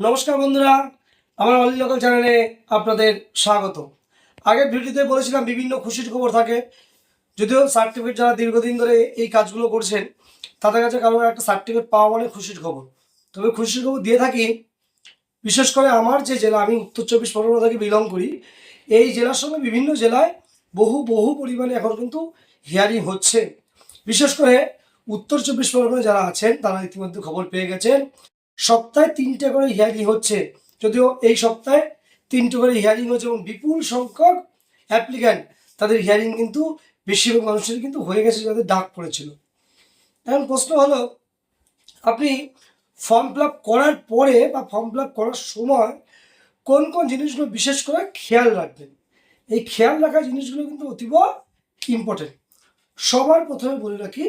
নমস্কার বন্ধুরা, আমার অলি লোকাল চ্যানেলে আপনাদের স্বাগত। আগের ভিডিওতে বলেছিলাম বিভিন্ন খুশির খবর থাকে। যদিও সার্টিফিকেট যারা দীর্ঘদিন ধরে এই কাজগুলো করছেন, তাদের কাছে কারও একটা সার্টিফিকেট পাওয়া মানে খুশির খবর। তবে খুশির খবর দিয়ে থাকি, বিশেষ করে আমার যে জেলা, আমি উত্তর চব্বিশ পরগনা থেকে বিলং করি, এই জেলার সঙ্গে বিভিন্ন জেলায় বহু বহু পরিমাণে এখন কিন্তু হিয়ারিং হচ্ছে। বিশেষ করে উত্তর চব্বিশ পরগনা যারা আছেন, তারা ইতিমধ্যে খবর পেয়ে গেছেন। সপ্তাহে তিনটে করে হিয়ারিং হচ্ছে। যদিও এই সপ্তাহে তিনটে করে হিয়ারিং হচ্ছে এবং বিপুল সংখ্যক অ্যাপ্লিক্যান্ট তাদের হিয়ারিং কিন্তু বেশিরভাগ মানুষের কিন্তু হয়ে গেছে যাদের ডাক পড়েছিল। এখন প্রশ্ন হলো, আপনি ফর্ম ফিল আপ করার পরে বা ফর্ম ফিল আপ করার সময় কোন কোন জিনিসগুলো বিশেষ করে খেয়াল রাখবেন? এই খেয়াল রাখা জিনিসগুলো কিন্তু অতীব ইম্পর্টেন্ট সবার প্রথমে বলে রাখি,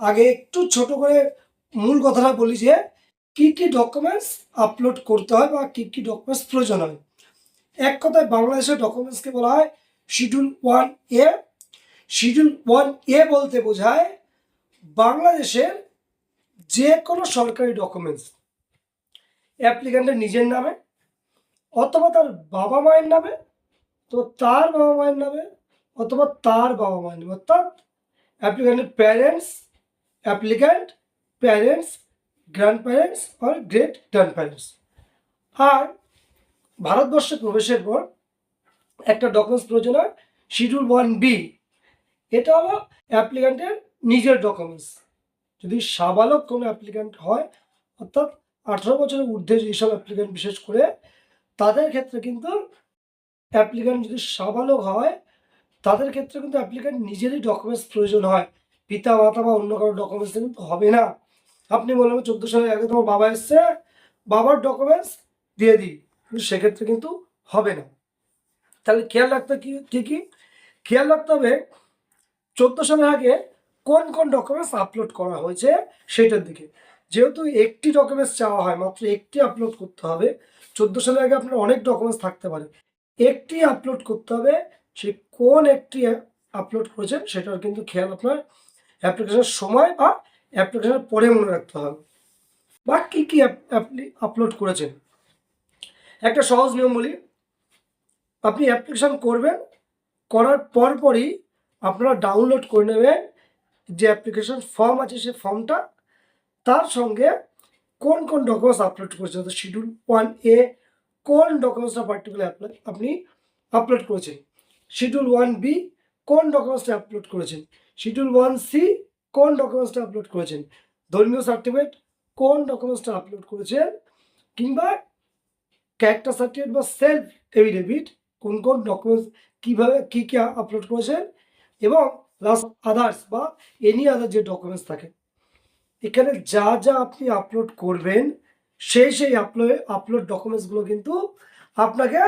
আগে একটু ছোট করে মূল কথাটা বলি যে কী কী ডকুমেন্টস আপলোড করতে হয় বা কী কী ডকুমেন্টস প্রয়োজন হয়? এক কথায় বাংলাদেশের ডকুমেন্টসকে বলা হয় schedule one A schedule one A বলতে বোঝায় বাংলাদেশের যে কোনো সরকারি ডকুমেন্টস অ্যাপ্লিক্যান্টের নিজের নামে অথবা তার বাবা মায়ের নামে তো তার বাবা মায়ের নামে, অথবা তার বাবা মায়ের নামে। অর্থাৎ অ্যাপ্লিক্যান্টের parents applicant parents grandparents আর গ্রেট গ্র্যান্ড প্যারেন্টস আর ভারতবর্ষে প্রবেশের পর একটা ডকুমেন্টস প্রয়োজন হয় শিডিউল ওয়ান বি এটা হলো অ্যাপ্লিক্যান্টের নিজের ডকুমেন্টস যদি সাবালক কোনো অ্যাপ্লিক্যান্ট হয়, অর্থাৎ আঠারো বছরের ঊর্ধ্বে যেসব অ্যাপ্লিক্যান্ট বিশেষ করে, তাদের ক্ষেত্রে কিন্তু অ্যাপ্লিক্যান্ট যদি সাবালক হয়, তাদের ক্ষেত্রে কিন্তু অ্যাপ্লিক্যান্ট নিজেরই ডকুমেন্টস প্রয়োজন হয়। পিতা, মাতা বা অন্য কারও ডকুমেন্টস কিন্তু হবে না। আপনি বললেন চোদ্দ সালের আগে তোমার বাবা এসছে, বাবার ডকুমেন্টস দিয়ে দিই। কিন্তু সেক্ষেত্রে কিন্তু হবে না। তাহলে খেয়াল রাখতে কি, কী কী? খেয়াল রাখতে হবে চোদ্দ সালের আগে কোন কোন ডকুমেন্টস আপলোড করা হয়েছে সেটার দিকে। যেহেতু একটি ডকুমেন্টস চাওয়া হয়, মাত্র একটি আপলোড করতে হবে, চোদ্দ সালের আগে আপনার অনেক ডকুমেন্টস থাকতে পারে। একটি আপলোড করতে হবে, সে কোন একটি আপলোড করেছেন সেটার কিন্তু খেয়াল আপনার অ্যাপ্লিকেশনের সময় বা অ্যাপ্লিকেশনের পরে মনে রাখতে হবে। বা কী কী আপনি আপলোড করেছেন? একটা সহজ নিয়ম বলি, আপনি অ্যাপ্লিকেশন করবেন, করার পরপরই আপনারা ডাউনলোড করে নেবেন যে অ্যাপ্লিকেশন ফর্ম আছে সেই ফর্মটা তার সঙ্গে কোন কোন ডকুমেন্টস আপলোড করেছেন অর্থাৎ শিডিউল ওয়ান এ কোন ডকুমেন্টসটা পার্টিকুলার আপনি আপলোড করেছেন? শিডিউল ওয়ান বি কোন ডকুমেন্টসটা আপলোড করেছেন? শিডিউল ওয়ান সি কোন ডকুমেন্টসটা আপলোড করেছেন? ধর্মীয় সার্টিফিকেট কোন ডকুমেন্টসটা আপলোড করেছেন? কিংবা ক্যারেক্টার সার্টিফিকেট বা সেলফ এভিডেভিট কোন কোন ডকুমেন্টস কীভাবে কী কী আপলোড করেছেন? এবং প্লাস আদার্স বা এনি আদার যে ডকুমেন্টস থাকে, এখানে যা যা আপনি আপলোড করবেন, সেই সেই আপলোড আপলোড ডকুমেন্টসগুলো কিন্তু আপনাকে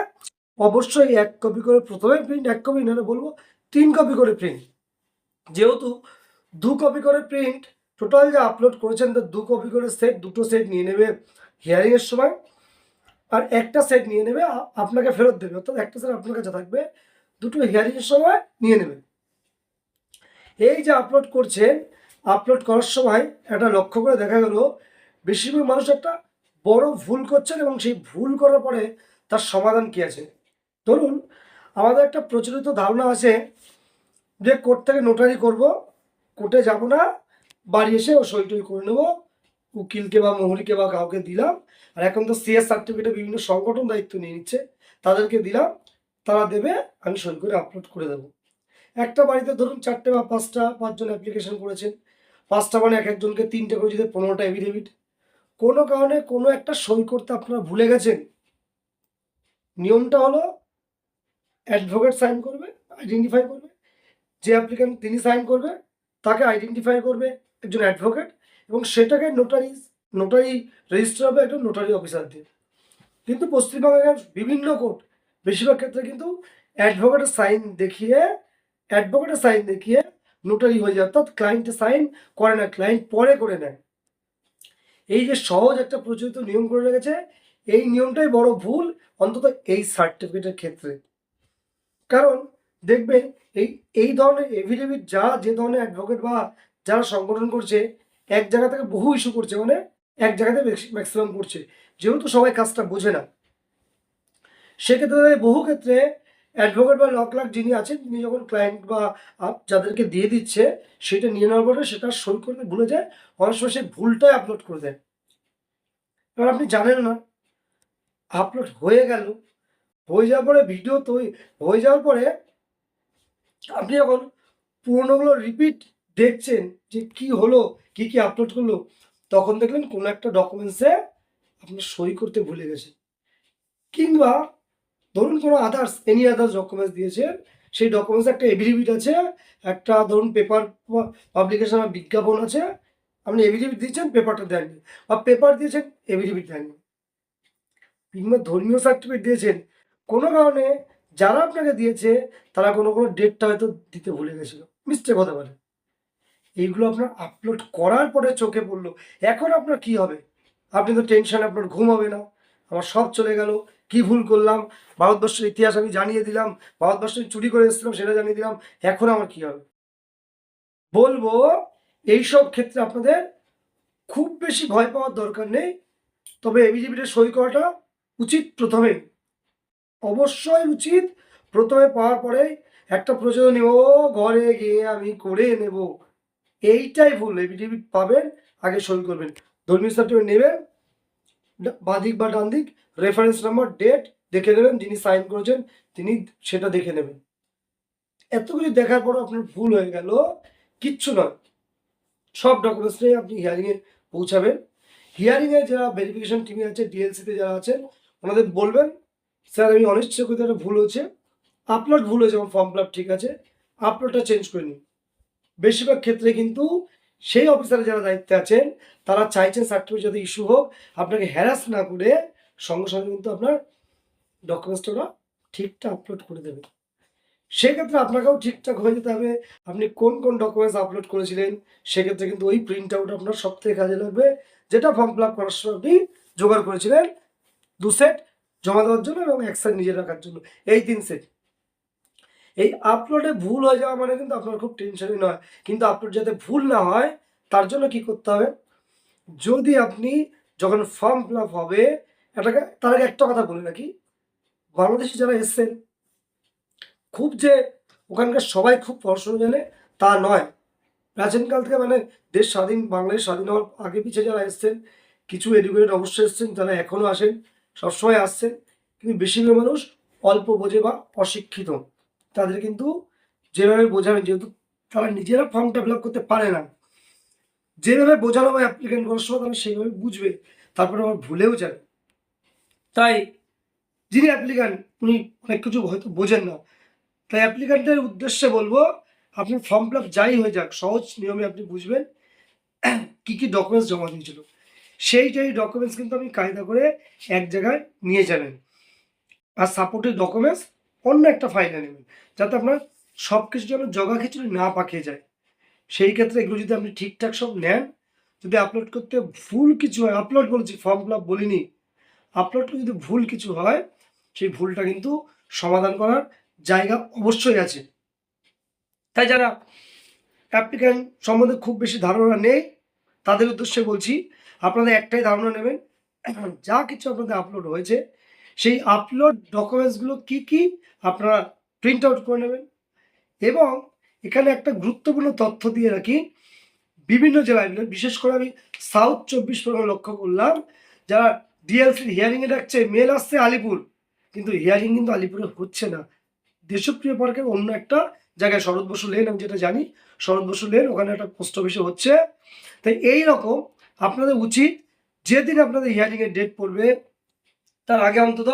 অবশ্যই এক কপি করে প্রথমে প্রিন্ট এক কপি না বলব তিন কপি করে প্রিন্ট যেহেতু দু কপি করে প্রিন্ট টোটাল যা আপলোড করেছেন, তো দু কপি করে সেট দুটো সেট নিয়ে নেবে হিয়ারিংয়ের সময়। আর একটা সেট নিয়ে নেবে আপনাকে ফেরত দেবে। অর্থাৎ একটা সেট আপনার কাছে থাকবে, দুটো হিয়ারিংয়ের সময় নিয়ে নেবে। এই যে আপলোড করছেন আপলোড করার সময় একটা লক্ষ্য করে দেখা গেল, বেশিরভাগ মানুষ একটা বড় ভুল করছেন এবং সেই ভুল করার পরে তার সমাধান কী আছে? ধরুন, আমাদের একটা প্রচলিত ধারণা আছে যে কোর্ট থেকে নোটারি করব কোর্টে যাব না, বাড়ি এসে ও সই টই করে নেব। উকিলকে বা মহুরিকে বা কাউকে দিলাম। আর এখন তো সিএস সার্টিফিকেটে বিভিন্ন সংগঠন দায়িত্ব নিয়ে নিচ্ছে, তাদেরকে দিলাম। তারা দেবে, আমি সই করে আপলোড করে দেবো। একটা বাড়িতে ধরুন চারটে বা পাঁচটা, পাঁচজন অ্যাপ্লিকেশন করেছেন। পাঁচটা মানে এক একজনকে তিনটে করে যদি পনেরোটা এভিডেভিট কোনো কারণে কোনো একটা সই করতে আপনারা ভুলে গেছেন? নিয়মটা হলো অ্যাডভোকেট সাইন করবে আইডেন্টিফাই করবে। যে অ্যাপ্লিক্যান্ট তিনি সাইন করবে তাকে আইডেন্টিফাই করবে একজন অ্যাডভোকেট এবং সেটাকে নোটারি নোটারি রেজিস্টার হবে একজন নোটারি অফিসার দিয়ে। কিন্তু পশ্চিমবঙ্গের বিভিন্ন কোর্ট বেশিরভাগ ক্ষেত্রে কিন্তু অ্যাডভোকেটের সাইন দেখিয়ে অ্যাডভোকেটের সাইন দেখিয়ে নোটারি হয়ে যায়। অর্থাৎ ক্লায়েন্টের সাইন করে না ক্লায়েন্ট পরে করে নেয়। এই যে সহজ একটা প্রচলিত নিয়ম করে রেখেছে, এই নিয়মটাই বড় ভুল, অন্তত এই সার্টিফিকেটের ক্ষেত্রে। কারণ দেখবেন এই এই ধরনের এভিডেভিট যা, যে ধরনের অ্যাডভোকেট বা যারা সংগঠন করছে, এক জায়গা থেকে বহু ইস্যু করছে মানে এক জায়গাতে ম্যাক্সিমাম করছে। যেহেতু সবাই কাজটা বোঝে না। সেক্ষেত্রে বহু ক্ষেত্রে অ্যাডভোকেট বা লক লাক যিনি আছেন, তিনি যখন ক্লায়েন্ট বা যাদেরকে দিয়ে দিচ্ছে, সেটা নিয়ে নেওয়ার পরে সেটা সই করতে ভুলে যায় অনেক সময় সে ভুলটাই আপলোড করে দেয়। এবার আপনি জানেন না আপলোড হয়ে গেল, হয়ে যাওয়ার পরে ভিডিও তৈরি, হয়ে যাওয়ার পরে আপনি যখন পুরোনোগুলো রিপিট দেখছেন যে কি হলো, কি কি আপলোড করল, তখন দেখলেন কোনো একটা ডকুমেন্টসে আপনি সই করতে ভুলে গেছেন। কিংবা ধরুন কোনো আদার্স এনি আদার্স ডকুমেন্টস দিয়েছে সেই ডকুমেন্টসে একটা এভিডেভিট আছে, একটা ধরুন পেপার পাবলিকেশন বা বিজ্ঞাপন আছে, আপনি এভিডেভিট দিয়েছেন পেপারটা দেননি, বা পেপার দিয়েছেন এভিডেভিট দেননি। কিংবা ধর্মীয় সার্টিফিকেট দিয়েছেন, কোনো কারণে যারা আপনাকে দিয়েছে, তারা কোনো কোনো ডেটটা হয়তো দিতে ভুলে গেছিল। মিস্টেক হতে পারে। এইগুলো আপনার আপলোড করার পরে চোখে পড়ল। এখন আপনার কি হবে? আপনি তো টেনশন আপনার ঘুম হবে না। আমার সব চলে গেল। কি ভুল করলাম? ভারতবর্ষের ইতিহাস আমি জানিয়ে দিলাম। ভারতবর্ষে চুরি করে এসেছিলাম সেটা জানিয়ে দিলাম। এখন আমার কি হবে? বলব, এইসব ক্ষেত্রে আপনাদের খুব বেশি ভয় পাওয়ার দরকার নেই। তবে এবিজিবিটা সই করাটা উচিত প্রথমে। অবশ্যই উচিত প্রথমে পাওয়ার পরে একটা প্রচলন ও, ঘরে গিয়ে আমি করে নেব। এইটাই ভুল এবিডিবিট পাবেন, আগে সই করবেন। ধর্মীয় সার্টিফিকেট নেবেন ডা- বাঁদিক বা ডান দিক রেফারেন্স নাম্বার ডেট দেখে নেবেন, যিনি সাইন করেছেন, তিনি সেটা দেখে নেবেন। এত কিছু দেখার পর আপনার ভুল হয়ে গেল, কিচ্ছু নয়। সব ডকুমেন্টস নিয়ে আপনি হিয়ারিংয়ে পৌঁছাবেন। হিয়ারিংয়ে যারা ভেরিফিকেশন টিমে আছে ডিএলসিতে যারা আছেন, ওনাদের বলবেন স্যার, আমি একটা ভুল হয়েছে। আপলোড ভুল হয়েছে, আমার ফর্ম ফিল ঠিক আছে। আপলোডটা চেঞ্জ করে নিন। বেশিরভাগ ক্ষেত্রে কিন্তু সেই অফিসারে যারা দায়িত্বে আছেন, তারা চাইছেন সার্টিফিকেট যাতে ইস্যু হোক, আপনাকে হ্যারাস না করে সঙ্গে সঙ্গে কিন্তু আপনার ডকুমেন্টসটা ওরা ঠিকঠাক আপলোড করে দেবে। সেক্ষেত্রে আপনাকেও ঠিকঠাক হয়ে যেতে হবে। আপনি কোন কোন ডকুমেন্টস আপলোড করেছিলেন, সেক্ষেত্রে কিন্তু ওই প্রিন্ট আউট আপনার সব থেকে কাজে লাগবে। যেটা ফর্ম ফিল আপ করার সময় আপনি জোগাড় করেছিলেন দু সেট জমা দেওয়ার জন্য এবং এক সেট নিজে রাখার জন্য। এই তিন সেট এই আপলোডে ভুল হয়ে যাওয়া মানে কিন্তু আপনার খুব টেনশনই নয়। কিন্তু আপলোড যাতে ভুল না হয়, তার জন্য কি করতে হবে? যদি আপনি যখন ফর্ম ফিল আপ হবে, এটাকে, তার আগে একটা কথা বলে রাখি। বাংলাদেশে যারা এসছেন, খুব যে ওখানকার সবাই খুব পড়াশোনা জানে, তা নয়। প্রাচীনকাল থেকে মানে দেশ স্বাধীন, বাংলাদেশ স্বাধীন হওয়ার আগে পিছিয়ে যারা এসছেন, কিছু এডুকেটেড অবশ্যই এসছেন, যারা এখনও আসেন সবসময় আসছে কিন্তু বেশিরভাগ মানুষ অল্প বোঝে বা অশিক্ষিত। তাদের কিন্তু যেভাবে বোঝাবেন, যেহেতু তারা নিজেরা ফর্মটা ফিল করতে পারে না। যেভাবে বোঝানো হয় অ্যাপ্লিকেন্ট করার সময় তারা সেইভাবে বুঝবে, তারপরে আবার ভুলেও যাবে। তাই যিনি অ্যাপ্লিক্যান্ট উনি অনেক কিছু হয়তো বোঝেন না। তাই অ্যাপ্লিক্যান্টের উদ্দেশ্যে বলব, আপনি ফর্ম ফিল যাই হয়ে যাক, সহজ নিয়মে আপনি বুঝবেন, কি কি ডকুমেন্টস জমা দিয়েছিল। সেইটাই ডকুমেন্টস কিন্তু আপনি কায়দা করে এক জায়গায় নিয়ে যাবেন। আর সাপোর্টের ডকুমেন্টস অন্য একটা ফাইলে নেবেন, যাতে আপনার সব কিছু যেন জগা খিচুড়ি না পাকিয়ে যায়। সেই ক্ষেত্রে এগুলো যদি আপনি ঠিকঠাক সব নেন, যদি আপলোড করতে ভুল কিছু হয় আপলোড বলেছি ফর্ম ফিল বলিনি আপলোড যদি ভুল কিছু হয়, সেই ভুলটা কিন্তু সমাধান করার জায়গা অবশ্যই আছে। তাই যারা অ্যাপ্লিক্যান্ট সম্বন্ধে খুব বেশি ধারণা নেই, তাদের উদ্দেশ্যে বলছি আপনাদের একটাই ধারণা নেবেন, যা কিছু আপনাদের আপলোড হয়েছে, সেই আপলোড ডকুমেন্টসগুলো কি কি আপনারা প্রিন্ট আউট করে নেবেন এবং এখানে একটা গুরুত্বপূর্ণ তথ্য দিয়ে রাখি, বিভিন্ন জেলায় বিশেষ করে আমি সাউথ চব্বিশ পরগনা লক্ষ্য করলাম, যারা ডিএলসির হিয়ারিংয়ে ডাকছে মেল আসছে আলিপুর, কিন্তু হিয়ারিং কিন্তু আলিপুরে হচ্ছে না। দেশপ্রিয় পার্কের অন্য একটা জায়গায় শরৎ বসু লেন আমি যেটা জানি, শরৎ বসু লেন ওখানে একটা পোস্ট অফিসে হচ্ছে। তাই এই রকম আপনাদের উচিত যেদিন আপনাদের হিয়ারিংয়ের ডেট পড়বে, তার আগে অন্তত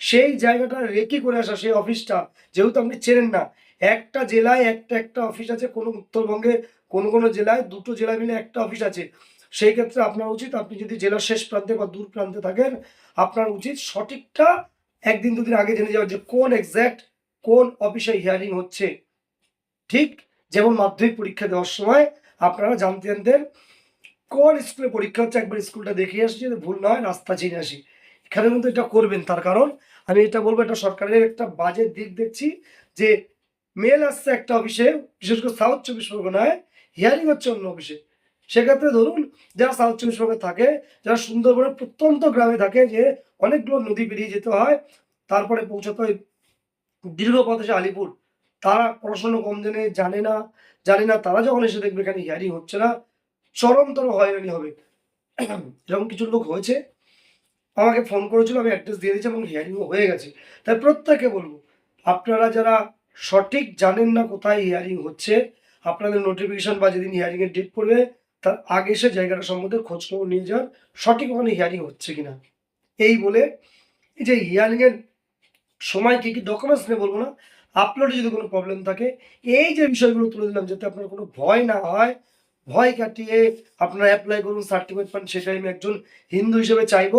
সেই জায়গাটা রেকি করে আসা, সেই অফিসটা যেহেতু আপনি চেনেন না, একটা জেলায় একটা একটা অফিস আছে, কোনো উত্তরবঙ্গে কোনো কোনো জেলায় দুটো জেলা মিলে একটা অফিস আছে। সেই ক্ষেত্রে আপনার উচিত, আপনি যদি জেলার শেষ প্রান্তে বা দূর প্রান্তে থাকেন, আপনার উচিত সঠিকটা একদিন দুদিন আগে জেনে যাওয়া যে কোন এক্স্যাক্ট কোন অফিসে হিয়ারিং হচ্ছে। ঠিক যেমন মাধ্যমিক পরীক্ষা দেওয়ার সময় আপনারা জানতে জানতেন কোন স্কুলে পরীক্ষা হচ্ছে, একবার স্কুলটা দেখে আসছি যদি ভুল না হয় রাস্তা চিনে আসি। এখানে কিন্তু এটা করবেন, তার কারণ আমি এটা বলব, এটা সরকারের একটা বাজে দিক দেখছি যে মেল আসছে একটা অফিসে, বিশেষ করে সাউথ চব্বিশ পরগনায় হিয়ারিং হচ্ছে অন্য অফিসে। সেক্ষেত্রে ধরুন, যারা সাউথ চব্বিশ পরগনায় থাকে, যারা সুন্দরবনের প্রত্যন্ত গ্রামে থাকে, যে অনেকগুলো নদী পেরিয়ে যেতে হয়, তারপরে পৌঁছাতে হয় দীর্ঘ পথ আলিপুর। তারা পড়াশুনো কম জানে জানে না জানে না, তারা যখন এসে দেখবে এখানে হিয়ারিং হচ্ছে না চরমতর হয়রানি হবে। এরকম কিছু লোক হয়েছে, আমাকে ফোন করেছিল, আমি অ্যাড্রেস দিয়ে দিয়েছি এবং হিয়ারিংও হয়ে গেছে। তাই প্রত্যেকে বলব, আপনারা যারা সঠিক জানেন না কোথায় হিয়ারিং হচ্ছে, আপনাদের নোটিফিকেশন বা যেদিন হিয়ারিংয়ের ডেট পড়বে, তার আগে সে জায়গাটা সম্বন্ধে খোঁজ খবর নিয়ে যান, সঠিক ওখানে হিয়ারিং হচ্ছে কিনা। এই বলে, এই যে হিয়ারিংয়ের সময় কী কী ডকুমেন্টস নিয়ে বলব না আপলোডে যদি কোনো প্রবলেম থাকে, এই যে বিষয়গুলো তুলে দিলাম, যাতে আপনার কোনো ভয় না হয় ভয় কাটিয়ে আপনারা অ্যাপ্লাই করুন সার্টিফিকেট পান সেটাই আমি একজন হিন্দু হিসেবে চাইব।